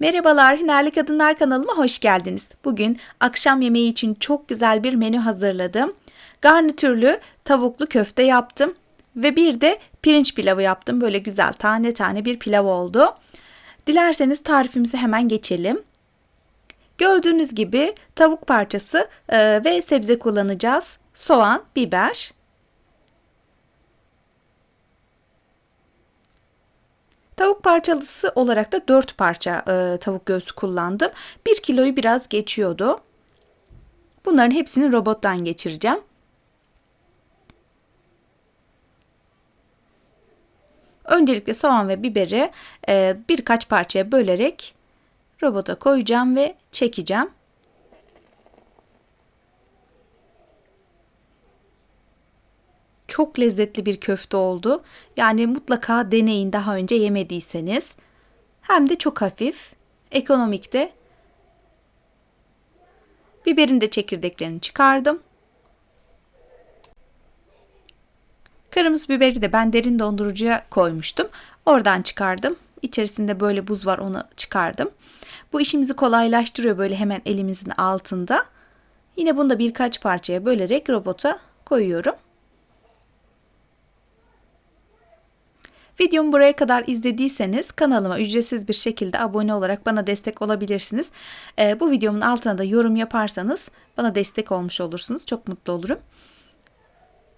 Merhabalar, Hünerli Kadınlar kanalıma hoş geldiniz. Bugün akşam yemeği için çok güzel bir menü hazırladım. Garnitürlü tavuklu köfte yaptım ve bir de pirinç pilavı yaptım. Böyle güzel tane tane bir pilav oldu. Dilerseniz tarifimize hemen geçelim. Gördüğünüz gibi tavuk parçası e, ve sebze kullanacağız. Soğan, biber, Tavuk parçalısı olarak da 4 parça e, tavuk göğsü kullandım. 1 kiloyu biraz geçiyordu. Bunların hepsini robottan geçireceğim. Öncelikle soğan ve biberi e, birkaç parçaya bölerek robota koyacağım ve çekeceğim. Çok lezzetli bir köfte oldu. Yani mutlaka deneyin daha önce yemediyseniz. Hem de çok hafif, ekonomik de. Biberin de çekirdeklerini çıkardım. Kırmızı biberi de ben derin dondurucuya koymuştum. Oradan çıkardım. İçerisinde böyle buz var onu çıkardım. Bu işimizi kolaylaştırıyor böyle hemen elimizin altında. Yine bunu da birkaç parçaya bölerek robota koyuyorum. Videomu buraya kadar izlediyseniz kanalıma ücretsiz bir şekilde abone olarak bana destek olabilirsiniz. Ee, bu videomun altına da yorum yaparsanız bana destek olmuş olursunuz. Çok mutlu olurum.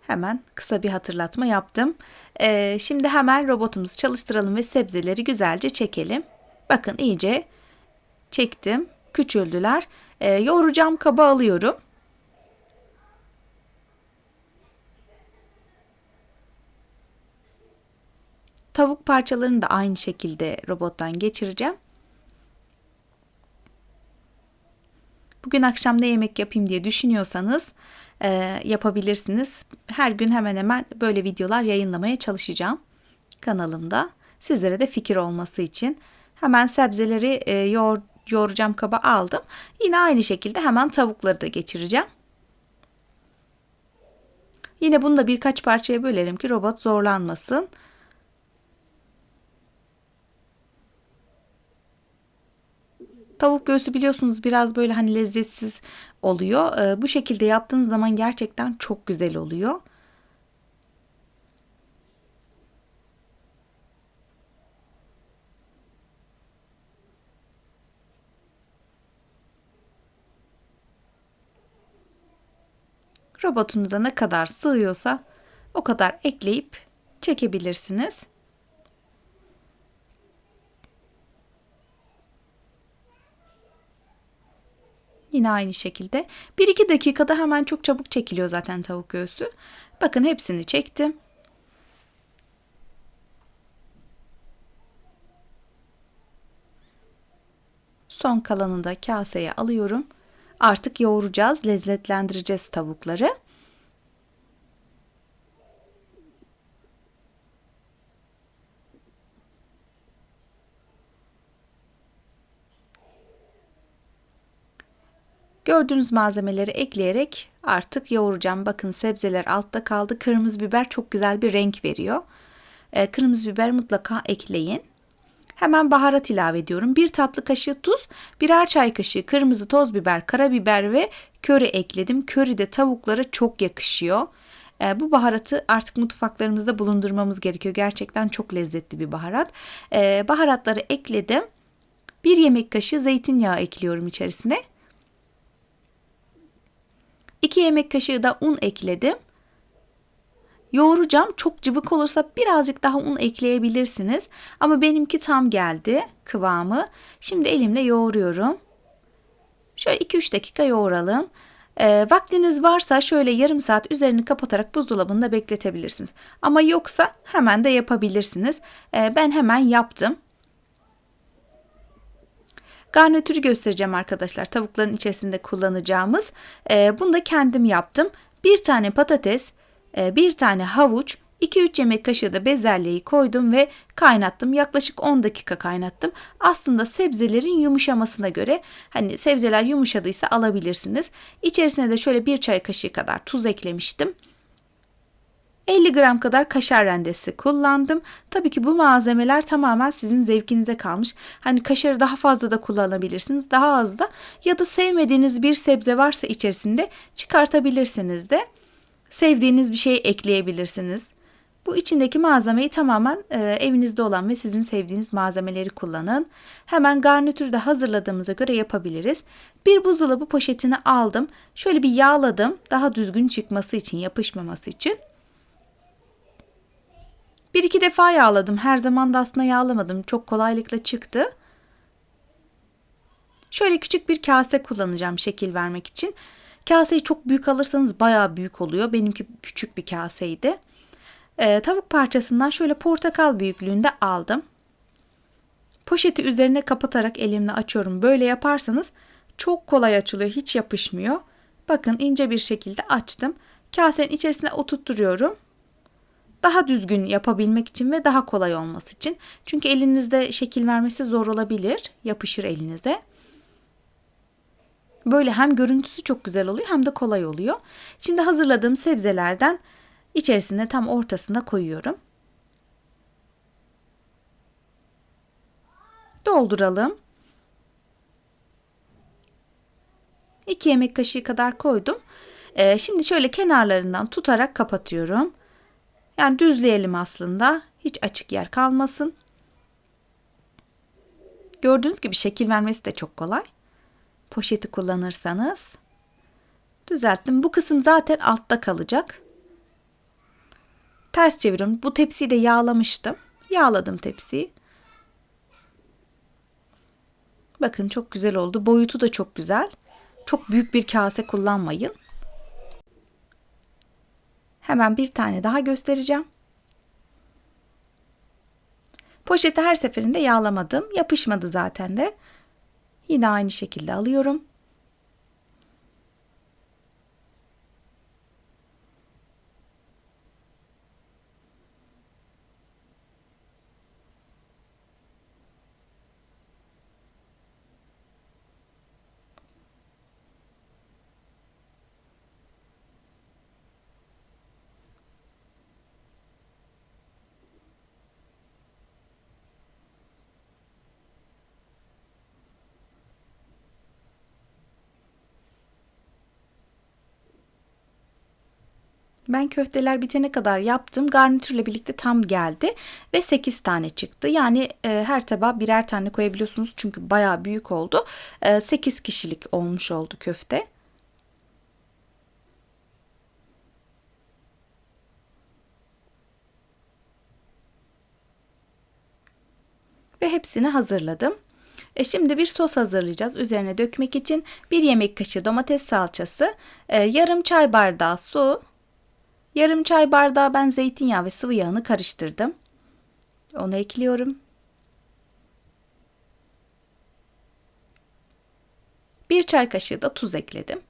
Hemen kısa bir hatırlatma yaptım. Ee, şimdi hemen robotumuzu çalıştıralım ve sebzeleri güzelce çekelim. Bakın iyice çektim. Küçüldüler. Ee, yoğuracağım kaba alıyorum. Tavuk parçalarını da aynı şekilde robottan geçireceğim. Bugün akşam ne yemek yapayım diye düşünüyorsanız e, yapabilirsiniz. Her gün hemen hemen böyle videolar yayınlamaya çalışacağım kanalımda. Sizlere de fikir olması için. Hemen sebzeleri e, yoğur, yoğuracağım kaba aldım. Yine aynı şekilde hemen tavukları da geçireceğim. Yine bunu da birkaç parçaya bölerim ki robot zorlanmasın. Tavuk göğsü biliyorsunuz biraz böyle hani lezzetsiz oluyor. Ee, bu şekilde yaptığınız zaman gerçekten çok güzel oluyor. Robotunuza ne kadar sığıyorsa o kadar ekleyip çekebilirsiniz. Yine aynı şekilde. 1-2 dakikada hemen çok çabuk çekiliyor zaten tavuk göğsü. Bakın hepsini çektim. Son kalanını da kaseye alıyorum. Artık yoğuracağız, lezzetlendireceğiz tavukları. Gördüğünüz malzemeleri ekleyerek artık yoğuracağım. Bakın sebzeler altta kaldı. Kırmızı biber çok güzel bir renk veriyor. Ee, kırmızı biber mutlaka ekleyin. Hemen baharat ilave ediyorum. Bir tatlı kaşığı tuz, birer çay kaşığı kırmızı toz biber, karabiber ve köri ekledim. Köri de tavuklara çok yakışıyor. E, bu baharatı artık mutfaklarımızda bulundurmamız gerekiyor. Gerçekten çok lezzetli bir baharat. E, baharatları ekledim. Bir yemek kaşığı zeytinyağı ekliyorum içerisine. 2 yemek kaşığı da un ekledim. Yoğuracağım. Çok cıvık olursa birazcık daha un ekleyebilirsiniz. Ama benimki tam geldi kıvamı. Şimdi elimle yoğuruyorum. Şöyle 2-3 dakika yoğuralım. E, vaktiniz varsa şöyle yarım saat üzerini kapatarak buzdolabında bekletebilirsiniz. Ama yoksa hemen de yapabilirsiniz. E, ben hemen yaptım. Garnitürü göstereceğim arkadaşlar. Tavukların içerisinde kullanacağımız. E, bunu da kendim yaptım. Bir tane patates, e, bir tane havuç, 2-3 yemek kaşığı da bezelyeyi koydum ve kaynattım. Yaklaşık 10 dakika kaynattım. Aslında sebzelerin yumuşamasına göre hani sebzeler yumuşadıysa alabilirsiniz. İçerisine de şöyle bir çay kaşığı kadar tuz eklemiştim. 50 gram kadar kaşar rendesi kullandım. Tabii ki bu malzemeler tamamen sizin zevkinize kalmış. Hani kaşarı daha fazla da kullanabilirsiniz, daha az da ya da sevmediğiniz bir sebze varsa içerisinde çıkartabilirsiniz de. Sevdiğiniz bir şey ekleyebilirsiniz. Bu içindeki malzemeyi tamamen e, evinizde olan ve sizin sevdiğiniz malzemeleri kullanın. Hemen garnitürü de hazırladığımıza göre yapabiliriz. Bir buzdolabı poşetini aldım. Şöyle bir yağladım. Daha düzgün çıkması için, yapışmaması için. Bir iki defa yağladım. Her zaman da aslında yağlamadım. Çok kolaylıkla çıktı. Şöyle küçük bir kase kullanacağım şekil vermek için. Kaseyi çok büyük alırsanız bayağı büyük oluyor. Benimki küçük bir kaseydi. Ee, tavuk parçasından şöyle portakal büyüklüğünde aldım. Poşeti üzerine kapatarak elimle açıyorum. Böyle yaparsanız çok kolay açılıyor. Hiç yapışmıyor. Bakın ince bir şekilde açtım. Kasenin içerisine oturtturuyorum. Daha düzgün yapabilmek için ve daha kolay olması için. Çünkü elinizde şekil vermesi zor olabilir. Yapışır elinize. Böyle hem görüntüsü çok güzel oluyor hem de kolay oluyor. Şimdi hazırladığım sebzelerden içerisine tam ortasına koyuyorum. Dolduralım. 2 yemek kaşığı kadar koydum. Ee, şimdi şöyle kenarlarından tutarak kapatıyorum. Yani düzleyelim aslında. Hiç açık yer kalmasın. Gördüğünüz gibi şekil vermesi de çok kolay. Poşeti kullanırsanız. Düzelttim. Bu kısım zaten altta kalacak. Ters çeviriyorum. Bu tepsiyi de yağlamıştım. Yağladım tepsiyi. Bakın çok güzel oldu. Boyutu da çok güzel. Çok büyük bir kase kullanmayın. Hemen bir tane daha göstereceğim. Poşeti her seferinde yağlamadım. Yapışmadı zaten de. Yine aynı şekilde alıyorum. Ben köfteler bitene kadar yaptım. Garnitürle birlikte tam geldi ve 8 tane çıktı. Yani e, her tabağa birer tane koyabiliyorsunuz çünkü bayağı büyük oldu. E, 8 kişilik olmuş oldu köfte. Ve hepsini hazırladım. E şimdi bir sos hazırlayacağız. Üzerine dökmek için bir yemek kaşığı domates salçası, e, yarım çay bardağı su, Yarım çay bardağı ben zeytinyağı ve sıvı yağını karıştırdım. Onu ekliyorum. Bir çay kaşığı da tuz ekledim.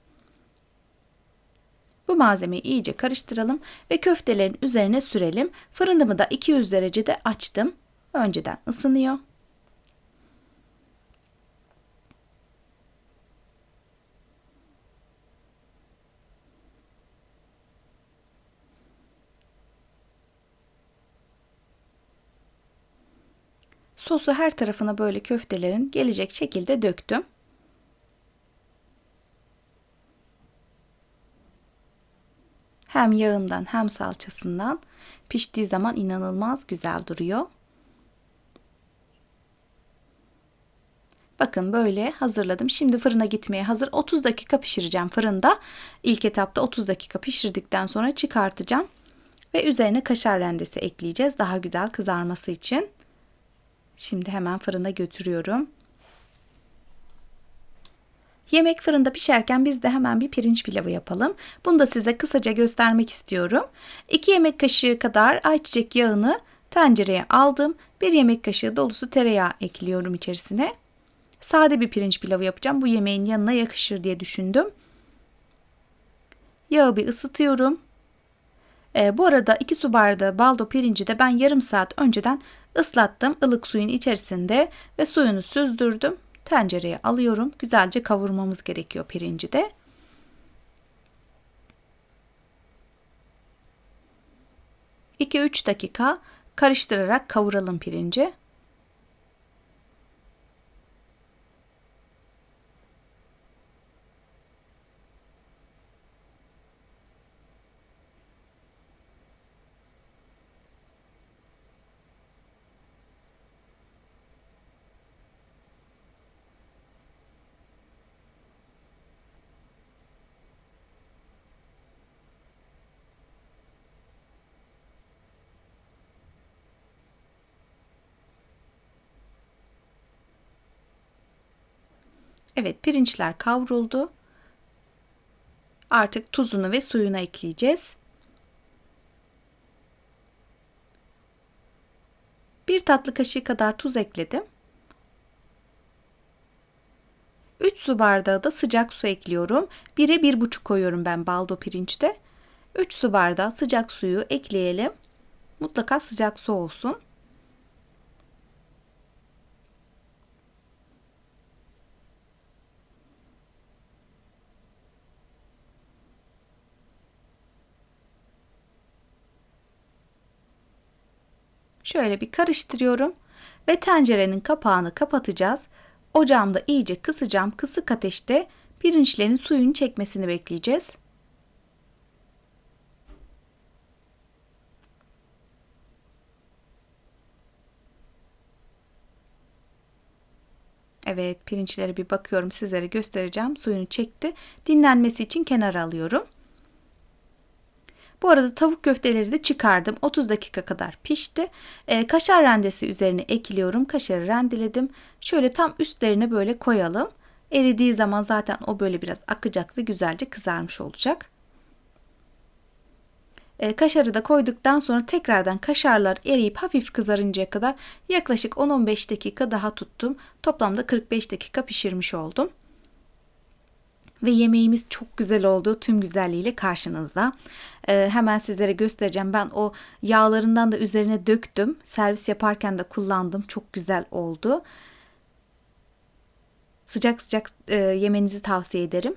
Bu malzemeyi iyice karıştıralım ve köftelerin üzerine sürelim. Fırınımı da 200 derecede açtım. Önceden ısınıyor. Sosu her tarafına böyle köftelerin gelecek şekilde döktüm. Hem yağından hem salçasından piştiği zaman inanılmaz güzel duruyor. Bakın böyle hazırladım. Şimdi fırına gitmeye hazır. 30 dakika pişireceğim fırında. İlk etapta 30 dakika pişirdikten sonra çıkartacağım. Ve üzerine kaşar rendesi ekleyeceğiz. Daha güzel kızarması için. Şimdi hemen fırına götürüyorum. Yemek fırında pişerken biz de hemen bir pirinç pilavı yapalım. Bunu da size kısaca göstermek istiyorum. 2 yemek kaşığı kadar ayçiçek yağını tencereye aldım. 1 yemek kaşığı dolusu tereyağı ekliyorum içerisine. Sade bir pirinç pilavı yapacağım. Bu yemeğin yanına yakışır diye düşündüm. Yağı bir ısıtıyorum. E, bu arada 2 su bardağı baldo pirinci de ben yarım saat önceden ıslattım ılık suyun içerisinde ve suyunu süzdürdüm. Tencereye alıyorum. Güzelce kavurmamız gerekiyor pirinci de. 2-3 dakika karıştırarak kavuralım pirinci. Evet pirinçler kavruldu. Artık tuzunu ve suyunu ekleyeceğiz. Bir tatlı kaşığı kadar tuz ekledim. 3 su bardağı da sıcak su ekliyorum. 1'e 1,5 koyuyorum ben baldo pirinçte. 3 su bardağı sıcak suyu ekleyelim. Mutlaka sıcak su olsun. Şöyle bir karıştırıyorum ve tencerenin kapağını kapatacağız. Ocağımda iyice kısacağım. Kısık ateşte pirinçlerin suyunu çekmesini bekleyeceğiz. Evet pirinçlere bir bakıyorum sizlere göstereceğim. Suyunu çekti. Dinlenmesi için kenara alıyorum. Bu arada tavuk köfteleri de çıkardım. 30 dakika kadar pişti. E, kaşar rendesi üzerine ekliyorum. Kaşarı rendeledim. Şöyle tam üstlerine böyle koyalım. Eridiği zaman zaten o böyle biraz akacak ve güzelce kızarmış olacak. E, kaşarı da koyduktan sonra tekrardan kaşarlar eriyip hafif kızarıncaya kadar yaklaşık 10-15 dakika daha tuttum. Toplamda 45 dakika pişirmiş oldum. Ve yemeğimiz çok güzel oldu. Tüm güzelliğiyle karşınızda. Ee, hemen sizlere göstereceğim. Ben o yağlarından da üzerine döktüm. Servis yaparken de kullandım. Çok güzel oldu. Sıcak sıcak e, yemenizi tavsiye ederim.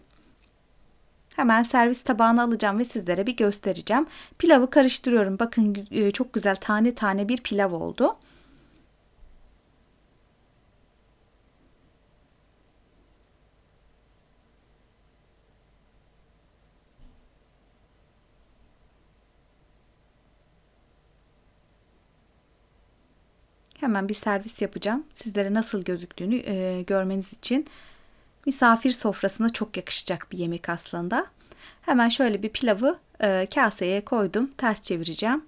Hemen servis tabağına alacağım ve sizlere bir göstereceğim. Pilavı karıştırıyorum. Bakın e, çok güzel tane tane bir pilav oldu. Hemen bir servis yapacağım. Sizlere nasıl gözüktüğünü e, görmeniz için. Misafir sofrasına çok yakışacak bir yemek aslında. Hemen şöyle bir pilavı e, kaseye koydum. Ters çevireceğim.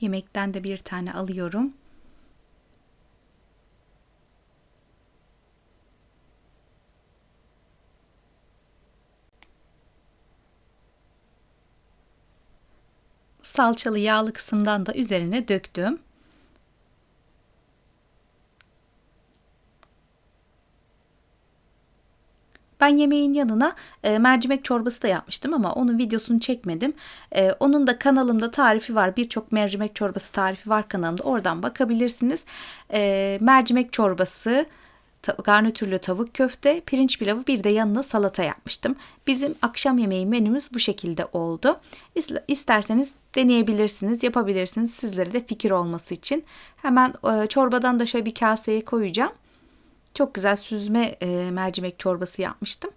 Yemekten de bir tane alıyorum. Salçalı yağlı kısımdan da üzerine döktüm. Ben yemeğin yanına e, mercimek çorbası da yapmıştım ama onun videosunu çekmedim. E, onun da kanalımda tarifi var. Birçok mercimek çorbası tarifi var kanalımda. Oradan bakabilirsiniz. E, mercimek çorbası, garnitürlü tavuk köfte, pirinç pilavı bir de yanına salata yapmıştım. Bizim akşam yemeği menümüz bu şekilde oldu. İsterseniz deneyebilirsiniz, yapabilirsiniz sizlere de fikir olması için. Hemen e, çorbadan da şöyle bir kaseye koyacağım. Çok güzel süzme e, mercimek çorbası yapmıştım.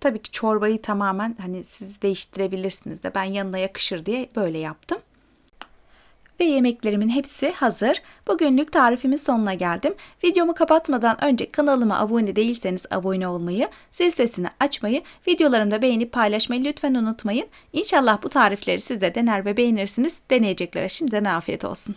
Tabii ki çorbayı tamamen hani siz değiştirebilirsiniz de ben yanına yakışır diye böyle yaptım ve yemeklerimin hepsi hazır. Bugünlük tarifimin sonuna geldim. Videomu kapatmadan önce kanalıma abone değilseniz abone olmayı, zil sesini açmayı, videolarımı da beğenip paylaşmayı lütfen unutmayın. İnşallah bu tarifleri siz de dener ve beğenirsiniz. Deneyeceklere şimdiden afiyet olsun.